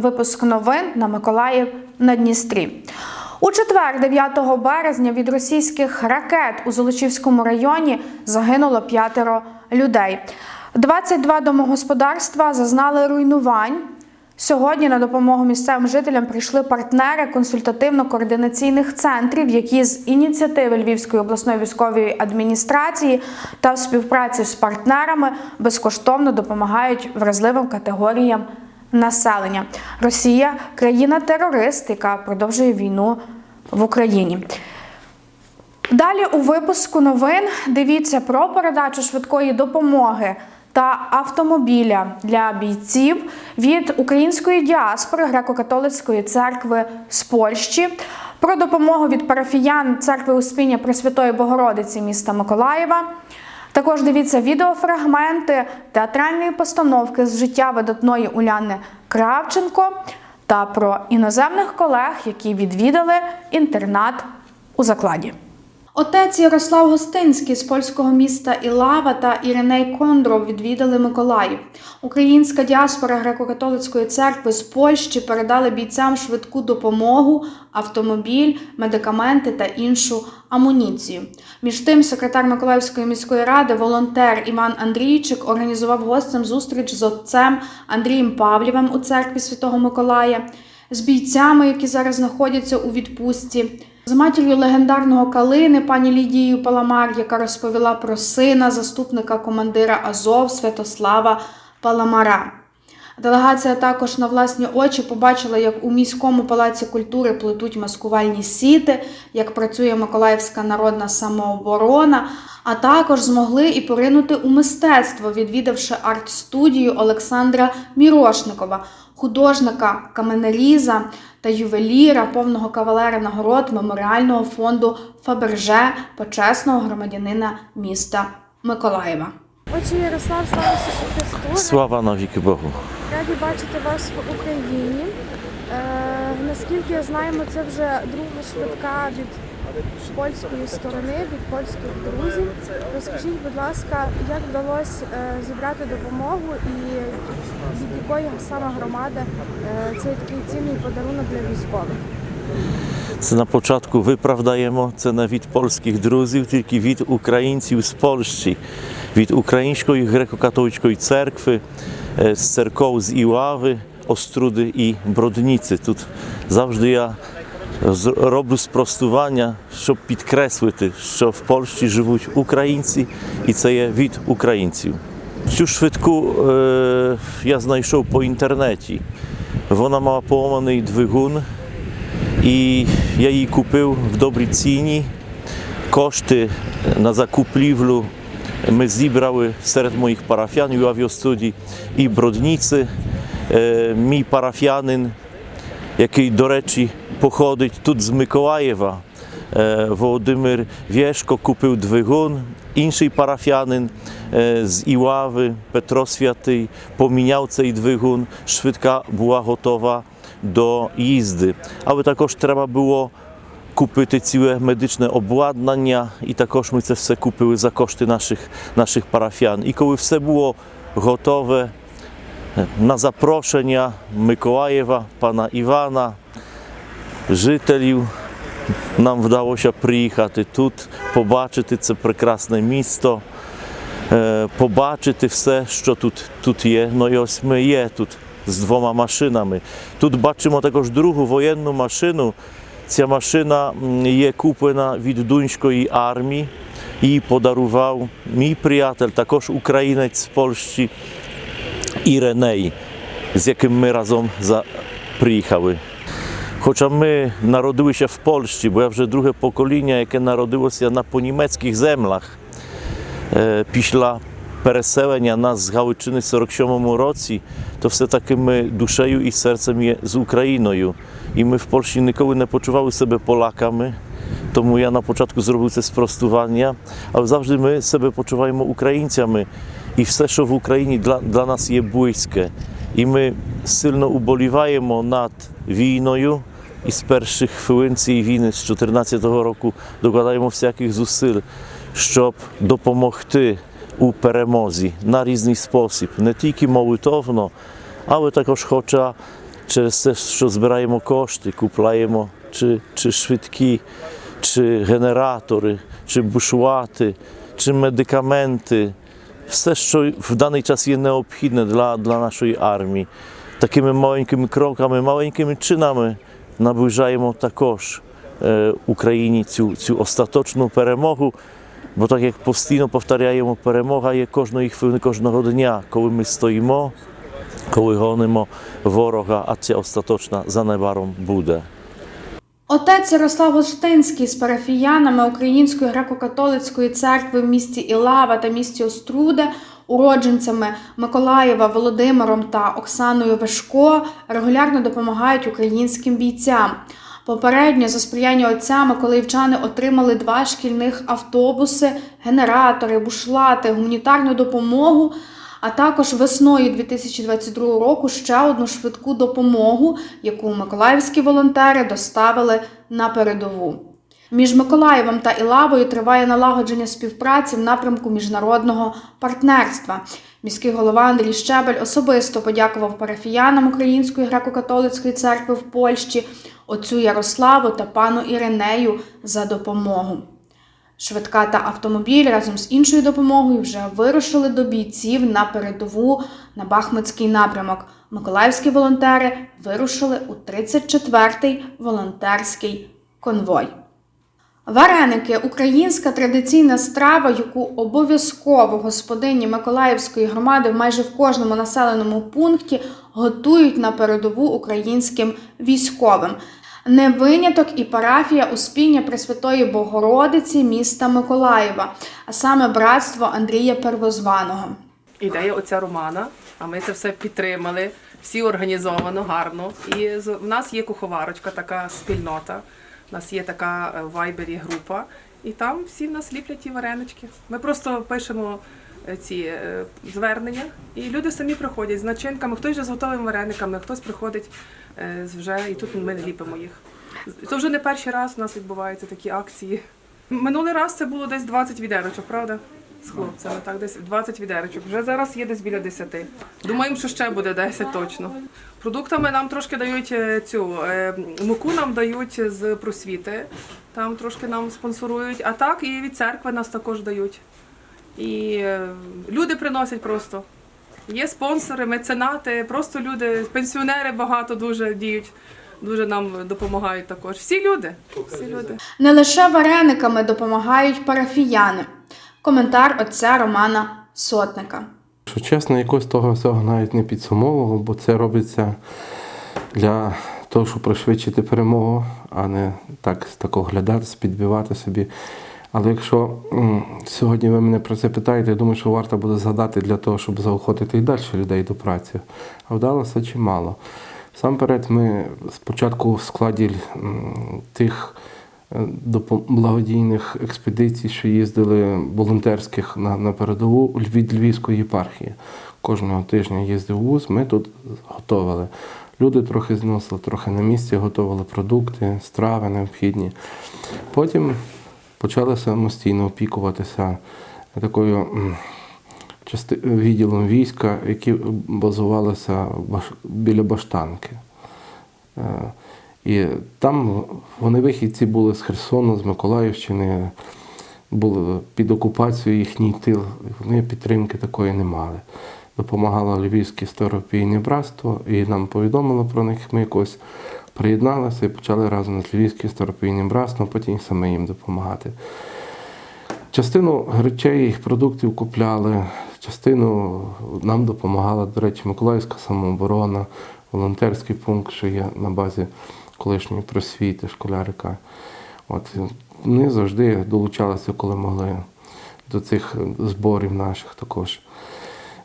випуск новин на Миколаїв на Дністрі. У четвер, 9 березня, від російських ракет у Золочівському районі загинуло п'ятеро людей. 22 домогосподарства зазнали руйнувань. Сьогодні на допомогу місцевим жителям прийшли партнери консультативно-координаційних центрів, які з ініціативи Львівської обласної військової адміністрації та в співпраці з партнерами безкоштовно допомагають вразливим категоріям населення. Росія країна-терорист, яка продовжує війну в Україні. Далі у випуску новин дивіться про передачу швидкої допомоги та автомобіля для бійців від української діаспори греко-католицької церкви з Польщі. Про допомогу від парафіян церкви Успіння Пресвятої Богородиці міста Миколаєва. Також дивіться відеофрагменти театральної постановки з життя видатної Уляни Кравченко та про іноземних колег, які відвідали інтернат у закладі. Отець Ярослав Гостинський з польського міста Ілава та Іриней Кондров відвідали Миколаїв. Українська діаспора греко-католицької церкви з Польщі передали бійцям швидку допомогу, автомобіль, медикаменти та іншу амуніцію. Між тим, секретар Миколаївської міської ради, волонтер Іван Андрійчик організував гостям зустріч з отцем Андрієм Павлєвим у церкві Святого Миколая, з бійцями, які зараз знаходяться у відпустці. З матір'ю легендарного Калини, пані Лідією Паламар, яка розповіла про сина заступника командира Азов Святослава Паламара. Делегація також на власні очі побачила, як у міському палаці культури плетуть маскувальні сіти, як працює Миколаївська народна самооборона, а також змогли і поринути у мистецтво, відвідавши арт-студію Олександра Мірошникова, художника, каменеріза та ювеліра, повного кавалера нагород меморіального фонду Фаберже, почесного громадянина міста Миколаєва. Отже, Ярослав, слава Ісусу Христу. Na wieki Bogu. Раді бачити вас в Україні. Е, наскільки я знаємо, це вже друга швидка від польської сторони, від польських друзів. Розкажіть, будь ласка, як вдалося е, зібрати допомогу і від якої саме громади е, цей такий цінний подарунок для військових? Це на початку виправдаємо, це не від polskich друзів, тільки від українців з Польщі, від Української греко-католицької церкви, е, з церков з Іławy, Оструди і Бродниці. Тут завжди я з- роблю спростування, щоб підкреслити, що в Польщі живуть українці, і це є від українців. Цю швидку е, я знайшов по інтернеті. Вона мала поламаний двигун, і я її купив в добрій ціні. Кошти на закупівлю ми зібрали серед моїх парафіян у авіастудії і Бродниці. Е, Мій парафіянин, який, до речі, походить тут з Миколаєва, е, Володимир Вєшко купив двигун. Інший парафіянин е, з Іławy, Петро Святий, поміняв цей двигун. Швидка була готова до їзди. Але також треба було купити ціле медичне обладнання, і також ми це все купили за кошти наших, наших парафіян. І коли все було готове, на запрошення Миколаєва, пана Івана, жителів, нам вдалося приїхати тут, побачити це прекрасне місто, е, побачити все, що тут, тут є. Ну і ось ми є тут з двома машинами. Тут бачимо також другу воєнну машину. Ця машина м, є куплена від Дунської армії. Її подарував мій приятель, також українець з Польщі, Іреней, з яким ми разом за... приїхали. Хоча ми народилися в Польщі, бо я вже друге покоління, яке народилося на понімецьких землях. Е, Після переселення нас з Галичини в 47 році, то все-таки ми душею і серцем є з Україною. І ми в Польщі ніколи не почували себе Полаками. Тому я на початку зробив це спростування, але завжди ми себе почуваємо українцями. І все, що в Україні для, для нас є близьке. І ми сильно уболіваємо над війною. І з перших хвилин цієї війни, з 2014 року, докладаємо всяких зусиль, щоб допомогти у перемозі на різний спосіб, не тільки молитовно, але також хоча через те, що збираємо кошти, купляємо чи, чи швидкі, чи генератори, чи бушлати, чи медикаменти. Все, що в даний час є необхідне для, для нашої армії. Такими маленькими кроками, маленькими чинами наближаємо також е, Україні цю, цю остаточну перемогу. Бо так як постійно повторяємо, перемога є кожної хвилини, кожного дня, коли ми стоїмо, коли гонимо ворога, а ця остаточна за небаром буде. Отець Ярослав Гоштинський з парафіянами Української греко-католицької церкви в місті Ілава та місті Оструде, уродженцями Миколаєва Володимиром та Оксаною Вешко регулярно допомагають українським бійцям. Попередньо за сприяння отця миколаївчани отримали два шкільних автобуси, генератори, бушлати, гуманітарну допомогу, а також весною 2022 року ще одну швидку допомогу, яку миколаївські волонтери доставили на передову. Між Миколаєвом та Ілавою триває налагодження співпраці в напрямку міжнародного партнерства. Міський голова Андрій Щебель особисто подякував парафіянам Української греко-католицької церкви в Польщі, отцю Ярославу та пану Іринею за допомогу. Швидка та автомобіль разом з іншою допомогою вже вирушили до бійців на передову на Бахмутський напрямок. Миколаївські волонтери вирушили у 34-й волонтерський конвой. Вареники українська традиційна страва, яку обов'язково господині Миколаївської громади майже в кожному населеному пункті готують на передову українським військовим. Не виняток і парафія Успіння Пресвятої Богородиці міста Миколаєва, а саме братство Андрія Первозваного. ідея отця Романа, а ми це все підтримали. Всі організовано, гарно. І в нас є куховарочка, така спільнота. У нас є така е, в вайбері група, і там всі в нас ліплять ті варенички. Ми просто пишемо е, ці е, звернення, і люди самі приходять з начинками. Хтось вже з готовими варениками, хтось приходить вже, і тут ми ліпимо їх. Це вже не перший раз у нас відбуваються такі акції. Минулий раз це було десь 20 відерочок, правда? З хлопцями, так, десь 20 відерочок. Вже зараз є десь біля 10. Думаємо, що ще буде 10 точно. Продуктами нам трошки дають е, цю е, муку нам дають з просвіти. Там трошки нам спонсорують. А так і від церкви нас також дають. І е, люди приносять просто. Є спонсори, меценати, просто люди, пенсіонери багато дуже діють, дуже нам допомагають також. Всі люди. Всі люди. Не лише варениками допомагають парафіяни. Коментар отця Романа Сотника. Що чесно, якось того всього навіть не підсумовував, бо це робиться для того, щоб пришвидшити перемогу, а не так тако глядати, підбивати собі. Але якщо сьогодні ви мене про це питаєте, я думаю, що варто буде згадати для того, щоб заохотити і далі людей до праці. А вдалося чимало. Самперед, ми спочатку в складі тих благодійних експедицій, що їздили волонтерських на, на передову від Львівської єпархії. Кожного тижня їздив вуз, ми тут готували. Люди трохи зносили, трохи на місці готували продукти, страви необхідні. Потім почали самостійно опікуватися такою відділом війська, які базувалися біля баштанки. І там вони вихідці були з Херсону, з Миколаївщини, були під окупацією їхній тил. Вони підтримки такої не мали. Допомагало Львівське старопійне братство, і нам повідомило про них. Ми якось приєдналися і почали разом з Львівським старопійним братством, потім саме їм допомагати. Частину речей, їх продуктів купляли, частину нам допомагала, до речі, Миколаївська самооборона, волонтерський пункт, що є на базі колишньої просвіти, школярика. От, вони завжди долучалися, коли могли до цих зборів наших також.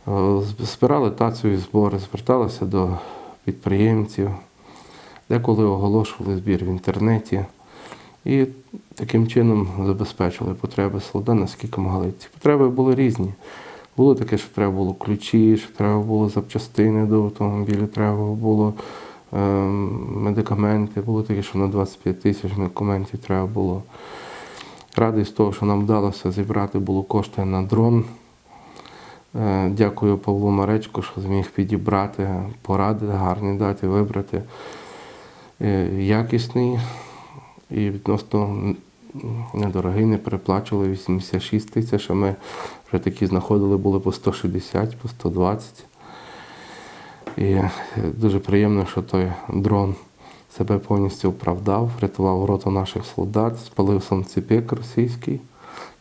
Е, Збирали тацію збори, зверталися до підприємців, деколи оголошували збір в інтернеті. І таким чином забезпечували потреби солдат, наскільки могли. Ці потреби були різні. Було таке, що треба було ключі, що треба було запчастини до автомобіля, треба було медикаменти. Було таке, що на 25 тисяч медикаментів треба було. Радий з того, що нам вдалося зібрати було кошти на дрон. Е, Дякую Павлу Маречку, що зміг підібрати поради, гарні дати, вибрати е, якісний і відносно недорогий, не переплачували 86 тисяч, а ми вже такі знаходили, були по 160, по 120. І дуже приємно, що той дрон себе повністю оправдав, врятував роту наших солдат, спалив санцепек російський,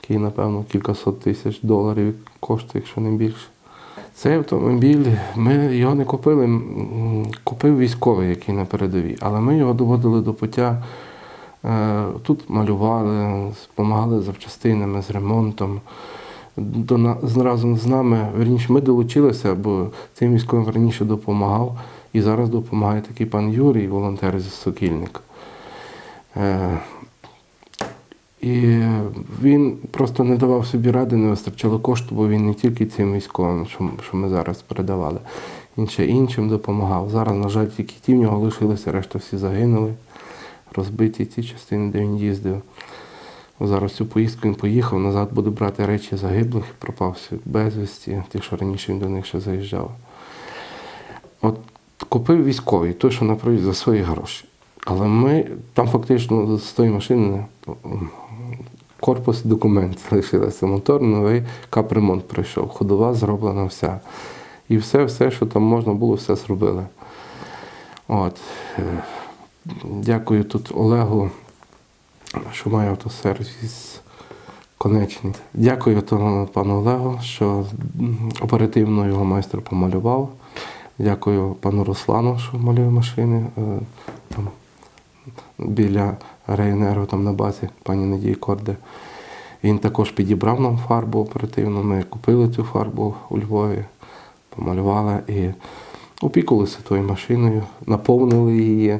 який, напевно, кількасот тисяч доларів коштує, якщо не більше. Цей автомобіль, ми його не купили, купив військовий, який на передовій, але ми його доводили до пуття. Е, Тут малювали, допомагали запчастинами, з ремонтом. До разом з нами, верніше, ми долучилися, бо цим військовим раніше допомагав, і зараз допомагає такий пан Юрій, волонтер зі Сокільника. Е, І він просто не давав собі ради, не вистачало кошту, бо він не тільки цим військовим, що ми зараз передавали, він ще іншим допомагав. Зараз, на жаль, тільки ті в нього лишилися, решта всі загинули, розбиті ті частини, де він їздив. Зараз цю поїздку він поїхав, назад буде брати речі загиблих, пропався безвісті, ті, що раніше він до них ще заїжджав. От купив військовий, той, що на проїзд за свої гроші. Але ми там фактично з тої машини корпус документ залишилися. Мотор новий, капремонт пройшов, ходова зроблена вся. І все, все, що там можна було, все зробили. От. е, Дякую тут Олегу, що має автосервіс конечний. Дякую пану Олегу, що оперативно його майстер помалював. Дякую пану Руслану, що малює машини. е, Там, біля Рейнерго, там на базі пані Надії Корде. Він також підібрав нам фарбу оперативно. Ми купили цю фарбу у Львові, помалювали і опікувалися тою машиною, наповнили її.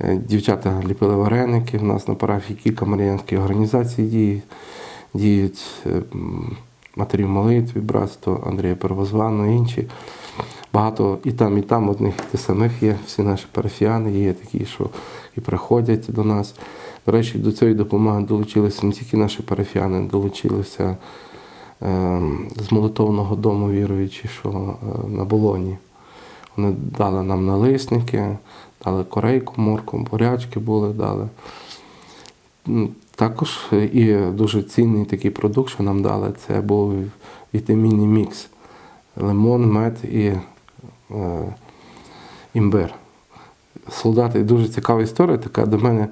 Е, Дівчата ліпили вареники. У нас на парафії кілька маріянських організацій діють. Діють е, м, матері молитві, братство Андрія Первозваного, інші. Багато і там, і там одних і тих самих є. Всі наші парафіяни є такі, що і приходять до нас. До речі, до цієї допомоги долучилися не тільки наші парафіяни, долучилися е, з молитовного дому віруючі, що е, на болоні. Вони дали нам налисники, дали корейку, морку, бурячки були, дали. Також е, і дуже цінний такий продукт, що нам дали, це був вітамінний мікс. Лимон, мед і е, імбир. Солдати, дуже цікава історія, така до мене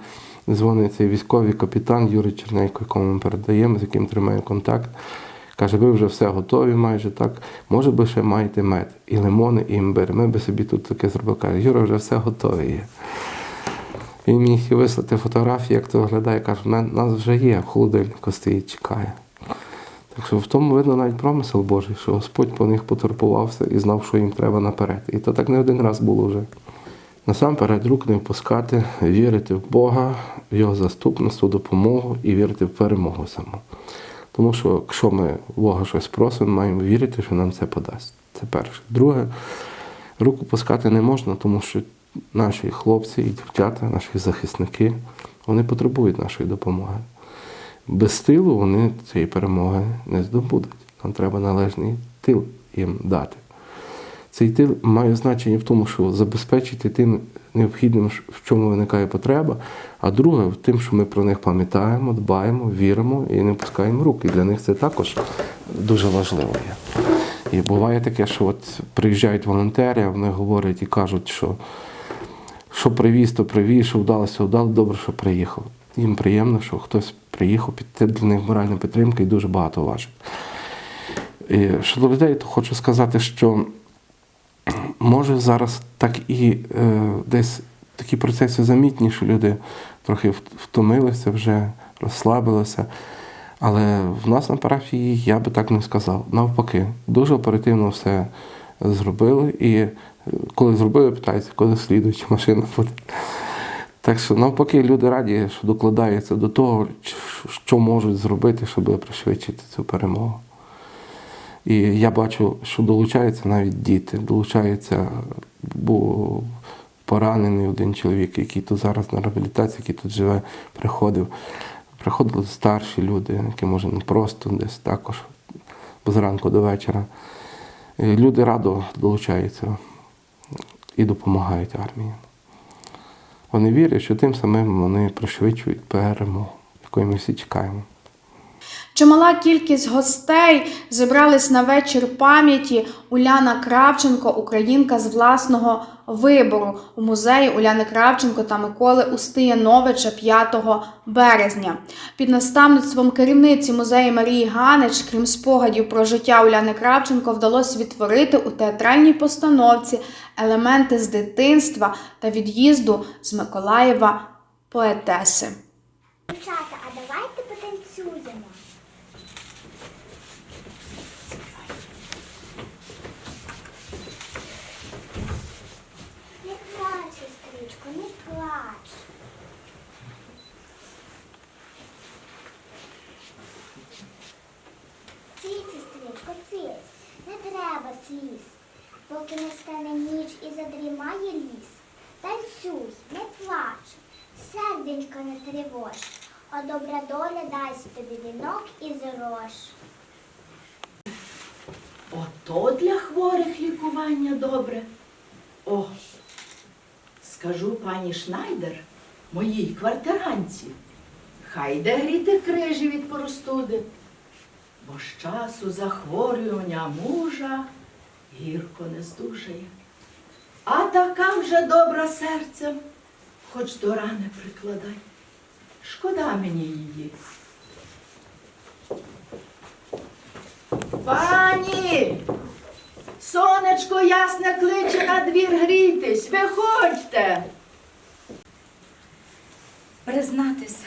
дзвонить цей військовий капітан Юрій Чернейко, якому ми передаємо, з яким тримаємо контакт. Каже, ви вже все готові майже так. Може би ще маєте мед, і лимони, і імбир. Ми би собі тут таке зробили. Каже, Юра, вже все готове є. Він міг вислати фотографії, як це виглядає. Каже, у нас вже є, в холодильнику стоїть, чекає. Так що в тому видно навіть промисел Божий, що Господь по них потурбувався і знав, що їм треба наперед. І то так не один раз було вже. Насамперед рук не впускати, вірити в Бога, в Його заступництво, допомогу і вірити в перемогу саму. Тому що якщо ми Бога щось просимо, маємо вірити, що нам це подасть. Це перше. Друге, руку пускати не можна, тому що наші хлопці і дівчата, наші захисники, вони потребують нашої допомоги. Без тилу вони цієї перемоги не здобудуть. Нам треба належний тил їм дати. Цей тил має значення в тому, що забезпечити тим необхідним, в чому виникає потреба, а друге в тим, що ми про них пам'ятаємо, дбаємо, віримо і не пускаємо рук. І для них це також дуже важливо є. І буває таке, що от приїжджають волонтери, вони говорять і кажуть, що що привіз, то привіз, що вдалося, вдало, добре, що приїхав. Їм приємно, що хтось приїхав, це для них моральна підтримка і дуже багато важить. І щодо людей, то хочу сказати, що може зараз так і е, десь такі процеси замітні, що люди трохи втомилися вже, розслабилися. Але в нас на парафії я би так не сказав. Навпаки, дуже оперативно все зробили. І е, коли зробили, питаються, коли слідуюча машина буде. Так що навпаки, люди раді, що докладаються до того, що можуть зробити, щоб пришвидшити цю перемогу. І я бачу, що долучаються навіть діти, долучаються, був поранений один чоловік, який тут зараз на реабілітації, який тут живе, приходив. Приходили старші люди, які може не просто десь також зранку до вечора. е, люди радо долучаються і допомагають армії. Вони вірять, що тим самим вони пришвидшують перемогу, якої ми всі чекаємо. Чимала кількість гостей зібрались на вечір пам'яті Уляна Кравченко, українка з власного вибору у музеї Уляни Кравченко та Миколи Устияновича 5 березня. Під наставництвом керівниці музею Марії Ганич, крім спогадів про життя Уляни Кравченко, вдалося відтворити у театральній постановці елементи з дитинства та від'їзду з Миколаєва поетеси. Дівчата, а давайте а добра доля дасть тобі вінок із рож. Ото для хворих лікування добре. О, скажу пані Шнайдер, моїй квартиранці, хай йде гріти крижі від простуди, бо з часу захворювання мужа гірко не здужає. А така вже добра серцем, хоч до рани прикладай. Шкода мені її. Пані! Сонечко ясне кличе на двір грітись. Виходьте. Признатись,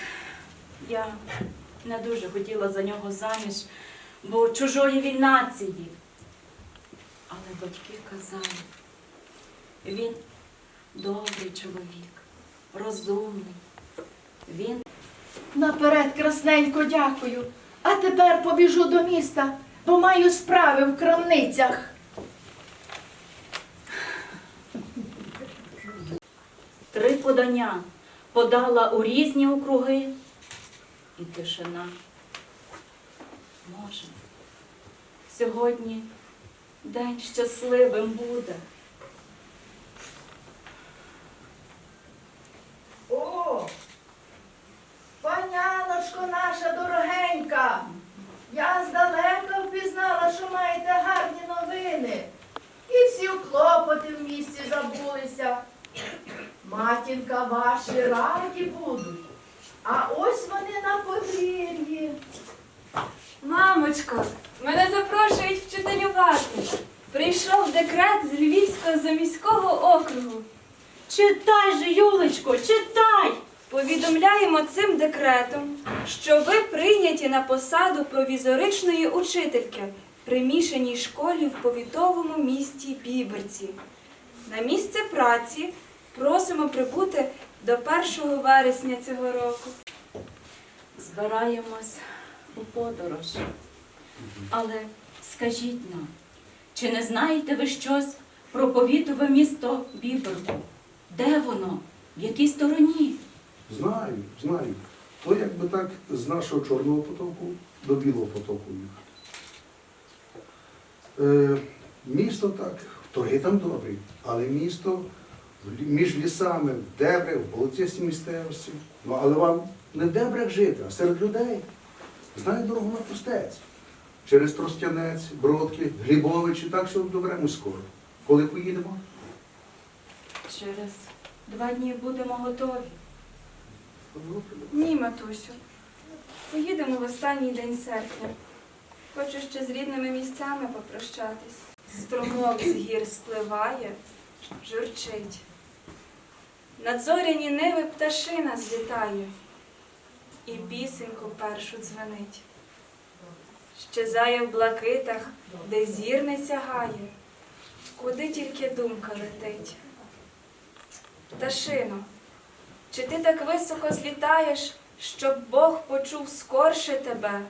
я не дуже хотіла за нього заміж, бо чужої він нації. Але батьки казали, він добрий чоловік, розумний. Він Наперед красненько дякую. А тепер побіжу до міста, бо маю справи в крамницях. три подання подала у різні округи, і тишина. Може, сьогодні день щасливим буде. О, паняночко наша дорогенька, я здалека впізнала, що маєте гарні новини. І всі клопоти в місті забулися. Матінка ваші раді будуть. А ось вони на подвір'ї. Мамочко, мене запрошують вчителювати. Прийшов декрет з Львівського заміського округу. Читай же, Юлечко, читай! Повідомляємо цим декретом, що ви прийняті на посаду провізоричної учительки при мішаній школі в повітовому місті Біберці. На місце праці просимо прибути до 1 вересня цього року. Збираємось у подорож. Але скажіть нам, чи не знаєте ви щось про повітове місто Біберку? Де воно? В якій стороні? Знаю, знаю. То якби так з нашого Чорного потоку до Білого потоку їхати. Е, місто так, торги там добрі, але місто між лісами, в дебрях, в болотистій місцевості. Ну, але вам не в дебрях жити, а серед людей. Знаю дорогу на Пустець. Через Тростянець, Бродки, Глібовичі, так що доберемо скоро. Коли поїдемо? Через два дні будемо готові. Ні, матусю. Поїдемо в останній день серпня. Хочу ще з рідними місцями попрощатись. Струмок з гір спливає, журчить. Над зоряні ниви пташина злітає, і пісеньку першу дзвенить. Щезає в блакитах, де зір не сягає, куди тільки думка летить. Пташино, чи ти так високо злітаєш, щоб Бог почув скорше тебе?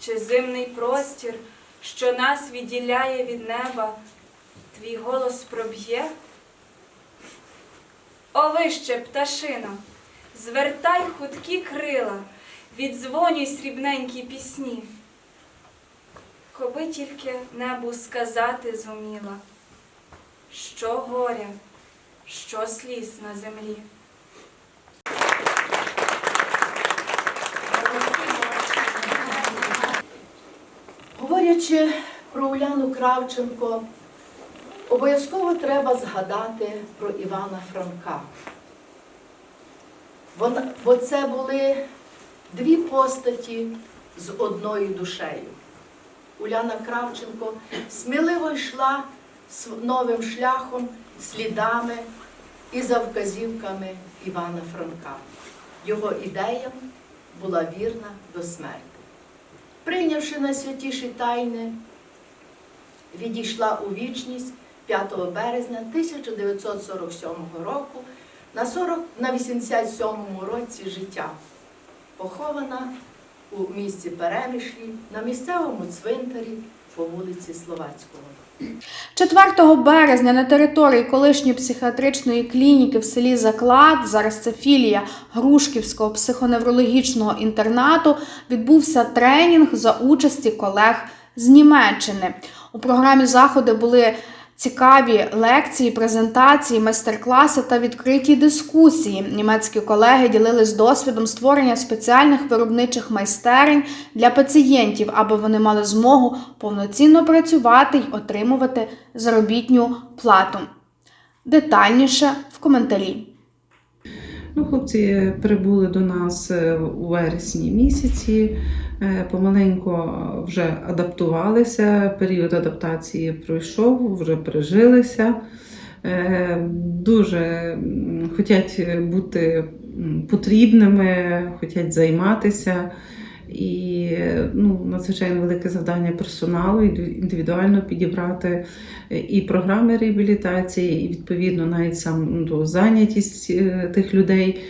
Чи зимний простір, що нас відділяє від неба, твій голос проб'є? О вище, пташино, звертай хуткі крила, віддзвонюй срібненькі пісні. коби тільки небу сказати зуміла, що горя, що сліз на землі. Говорячи про Уляну Кравченко, обов'язково треба згадати про Івана Франка. Бо це були дві постаті з одною душею. Уляна Кравченко сміливо йшла новим шляхом, слідами і за вказівками Івана Франка. Його ідеям була вірна до смерті. Прийнявши найсвятіші тайни, відійшла у вічність 5 березня 1947 року на 40, на 87-му році життя, похована у місті Перемишлі на місцевому цвинтарі по вулиці Словацького. 4 березня на території колишньої психіатричної клініки в селі Заклад, зараз це філія Грушківського психоневрологічного інтернату, відбувся тренінг за участі колег з Німеччини. У програмі заходи були цікаві лекції, презентації, майстер-класи та відкриті дискусії. Німецькі колеги ділились досвідом створення спеціальних виробничих майстерень для пацієнтів, аби вони мали змогу повноцінно працювати й отримувати заробітню плату. Детальніше в коментарі. Ну, хлопці прибули до нас е, у вересні місяці, помаленько помаленьку вже адаптувалися, період адаптації пройшов, вже прижилися. Е, Дуже хочуть бути потрібними, хочуть займатися. І ну, надзвичайно велике завдання персоналу індивідуально підібрати е, і програми реабілітації, і відповідно навіть сам ну, зайнятість е, тих людей,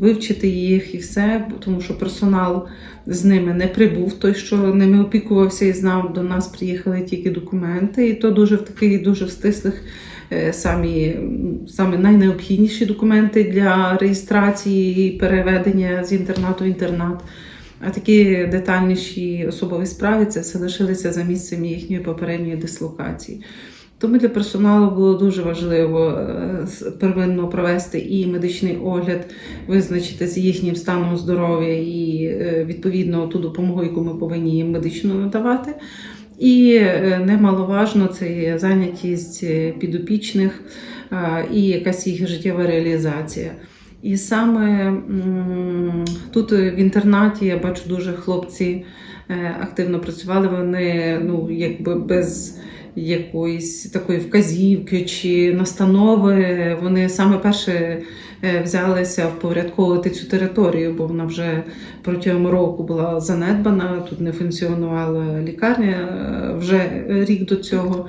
вивчити їх і все, тому що персонал з ними не прибув. Той, що ними опікувався і знав, до нас приїхали тільки документи, і то дуже в таких дуже в стислих. Е, Самі, м, самі найнеобхідніші документи для реєстрації і переведення з інтернату в інтернат. А такі детальніші особові справи це все лишилися за місцем їхньої попередньої дислокації. Тому для персоналу було дуже важливо е, первинно провести і медичний огляд, визначити з їхнім станом здоров'я і е, відповідно ту допомогу, яку ми повинні їм медично надавати. І е, немаловажно це є зайнятість е, підопічних і якась їх життєва реалізація. І саме тут е, в інтернаті я бачу дуже хлопці активно працювали. Вони ну, якби без якоїсь такої вказівки чи настанови. Вони саме перше е, взялися впорядковувати цю територію, бо вона вже протягом року була занедбана. Тут не функціонувала лікарня е, вже рік до цього.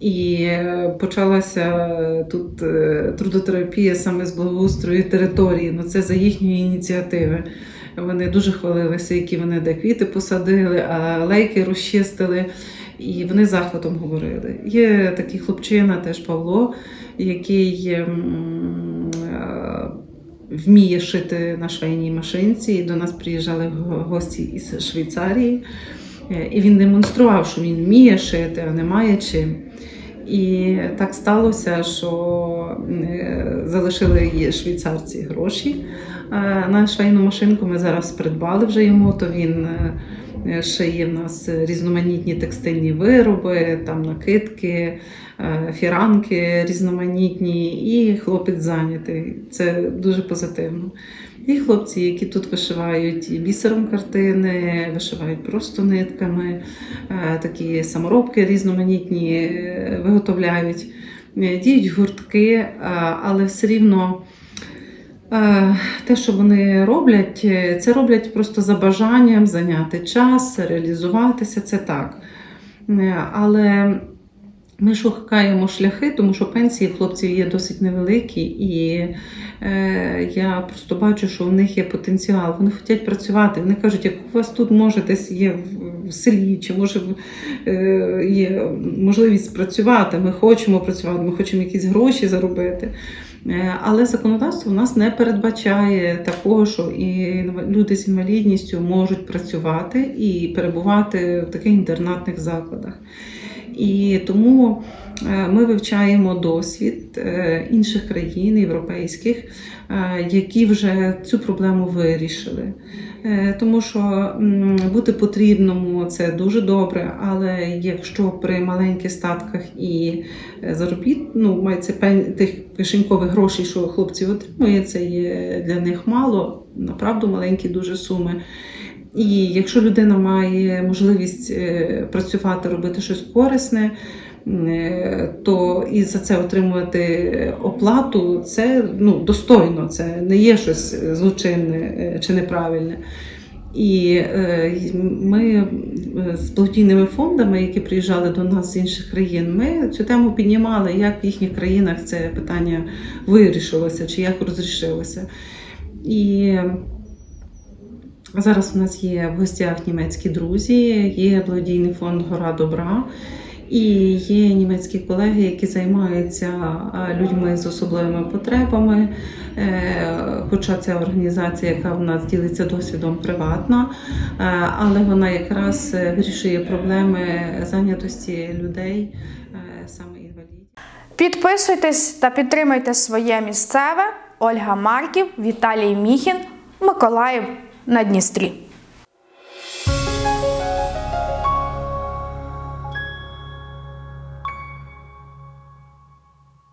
І е, почалася тут трудотерапія саме з благоустрою території. Ну це за їхньої ініціативи. Вони дуже хвалилися, які вони де квіти посадили, алейки розчистили. І вони захватом говорили. Є такий хлопчина, теж Павло, який ем, е, вміє шити на швейній машинці. І до нас приїжджали гості із Швейцарії. Е, І він демонстрував, що він вміє шити, а не має чим. І так сталося, що е, залишили швейцарці гроші на швейну машинку. Ми зараз придбали вже йому, то він е, шиє в нас різноманітні текстильні вироби, там накидки, е, фіранки різноманітні, і хлопець зайнятий. Це дуже позитивно. Є хлопці, які тут вишивають і бісером картини, вишивають просто нитками, е, такі саморобки різноманітні е, виготовляють, діють гуртки, але все рівно. Е, Те, що вони роблять, е, це роблять просто за бажанням зайняти час, реалізуватися, це так. Е, Але ми шукаємо шляхи, тому що пенсії хлопців є досить невеликі, і е, я просто бачу, що в них є потенціал. Вони хочуть працювати. Вони кажуть, як у вас тут може десь є в- селі, чи може е, є можливість працювати. Ми хочемо працювати, ми хочемо якісь гроші заробити. Е, Але законодавство у нас не передбачає такого, що і люди з інвалідністю можуть працювати і перебувати в таких інтернатних закладах. І тому е, ми вивчаємо досвід е, інших країн європейських, е, які вже цю проблему вирішили. Тому що бути потрібному це дуже добре, але якщо при маленьких статках і заробіт, ну, мається тих кишенькових грошей, що хлопці отримують, це є для них мало, направду маленькі дуже суми. І якщо людина має можливість е, працювати, робити щось корисне, е, то і за це отримувати оплату, це ну, достойно, це не є щось злочинне е, чи неправильне. І ми з благодійними фондами, які приїжджали до нас з інших країн, ми цю тему піднімали, як в їхніх країнах це питання вирішилося чи як розрішилося. І Зараз у нас є в гостях німецькі друзі, є благодійний фонд Гора Добра. І є німецькі колеги, які займаються людьми з особливими потребами. Е, Хоча ця організація, яка в нас ділиться досвідом, приватна, е, але вона якраз е, вирішує проблеми зайнятості людей, саме інвалідів. Підписуйтесь та підтримуйте своє місцеве. Ольга Марків, Віталій Міхін, Миколаїв на Дністрі.